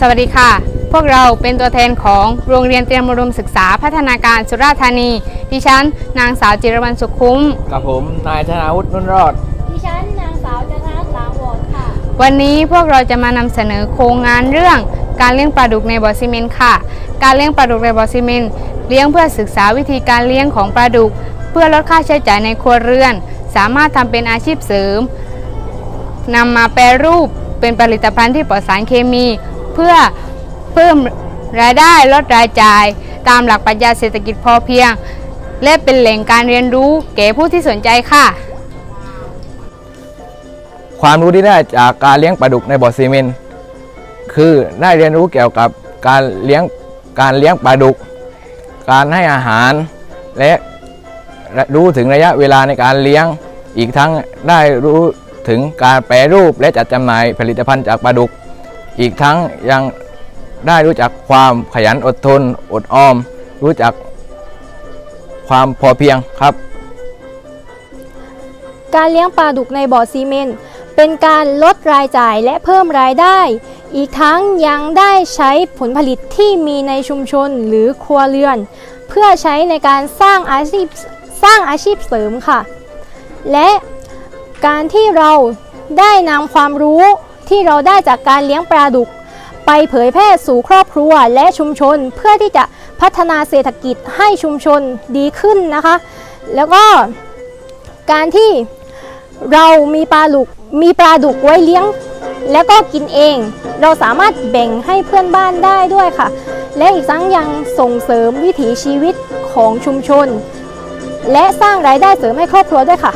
สวัสดีค่ะ พวกเราเป็นตัวแทนของโรงเรียนเตรียมอุดมศึกษาพัฒนาการสุราษฎร์ธานี ดิฉัน นางสาวจิรวรรณสุขคุ้ม กับผม นายธนาวุฒินุ่นรอด ดิฉันนางสาวจันทรัตน์หลางวอนค่ะ วันนี้พวกเราจะมานำเสนอโครงงานเรื่อง การเลี้ยงปลาดุกในบ่อซีเมนต์ค่ะ การเลี้ยงปลาดุกในบ่อซีเมนต์เลี้ยงเพื่อศึกษาวิธีการเลี้ยงของปลาดุก เพื่อลดค่าใช้จ่ายในครัวเรือน สามารถทำเป็นอาชีพเสริมนำมาแปรรูปเป็นผลิตภัณฑ์ที่ปลอดสารเคมี เพื่อเพิ่มรายได้ลดรายจ่าย ตามหลักปรัชญาเศรษฐกิจพอเพียง และเป็นแหล่งการเรียนรู้แก่ผู้ที่สนใจค่ะ ความรู้ที่ได้จากการเลี้ยงปลาดุกในบ่อซีเมนต์คือได้เรียนรู้เกี่ยวกับการเลี้ยงการเลี้ยงปลาดุก การให้อาหาร และรู้ถึงระยะเวลาในการเลี้ยง อีกทั้งได้รู้ถึงการแปรรูปและจัดจำหน่ายผลิตภัณฑ์จากปลาดุก อีกทั้งยังได้รู้จักความขยันอดทน อดออม รู้จักความพอเพียงครับ การเลี้ยงปลาดุกในบ่อซีเมนต์เป็นการลดรายจ่ายและเพิ่มรายได้ อีกทั้งยังได้ใช้ผลผลิตที่มีในชุมชนหรือครัวเรือน เพื่อใช้ในการสร้างอาชีพสร้างอาชีพเสริมค่ะ และการที่เราได้นำความรู้ ที่เราได้จากการเลี้ยงปลาดุก ไปเผยแพร่สู่ครอบครัวและชุมชนเพื่อที่จะพัฒนาเศรษฐกิจให้ชุมชนดีขึ้นนะคะ แล้วก็การที่เรามีปลาดุกมีปลาดุกไว้เลี้ยง แล้วก็กินเอง เราสามารถแบ่งให้เพื่อนบ้านได้ด้วยค่ะ และอีกทั้งยังส่งเสริมวิถีชีวิตของชุมชน และสร้างรายได้เสริมให้ครอบครัวด้วยค่ะ